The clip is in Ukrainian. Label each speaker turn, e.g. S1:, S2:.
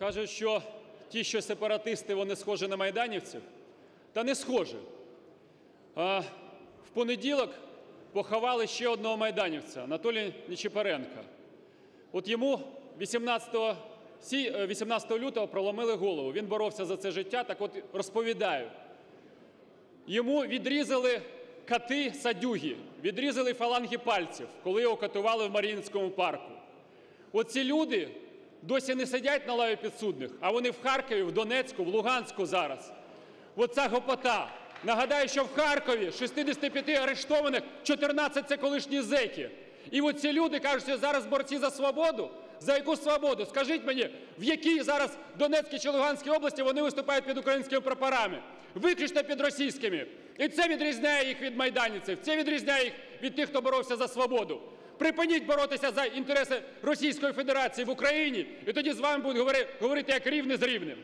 S1: Кажуть, що ті, що сепаратисти, вони схожі на майданівців. Та не схожі. А в понеділок поховали ще одного майданівця Анатолія Нечипоренка. От йому 18 е, 18 лютого проломили голову. Він боровся за це життя. Так от розповідаю. Йому відрізали кати садюги, відрізали фаланги пальців, коли його катували в Маріїнському парку. Оці люди досі не сидять на лаві підсудних, а вони в Харкові, в Донецьку, в Луганську зараз. Оця гопота. Нагадаю, що в Харкові з 65 арештованих 14 – це колишні зеки. І оці люди кажуть, що зараз борці за свободу. За яку свободу? Скажіть мені, в якій зараз Донецькій чи Луганській області вони виступають під українськими прапорами? Виключно під російськими. І це відрізняє їх від майданівців, це відрізняє їх від тих, хто боровся за свободу. Припиніть боротися за інтереси Російської Федерації в Україні, і тоді з вами будуть говори- говорити як рівне з рівним.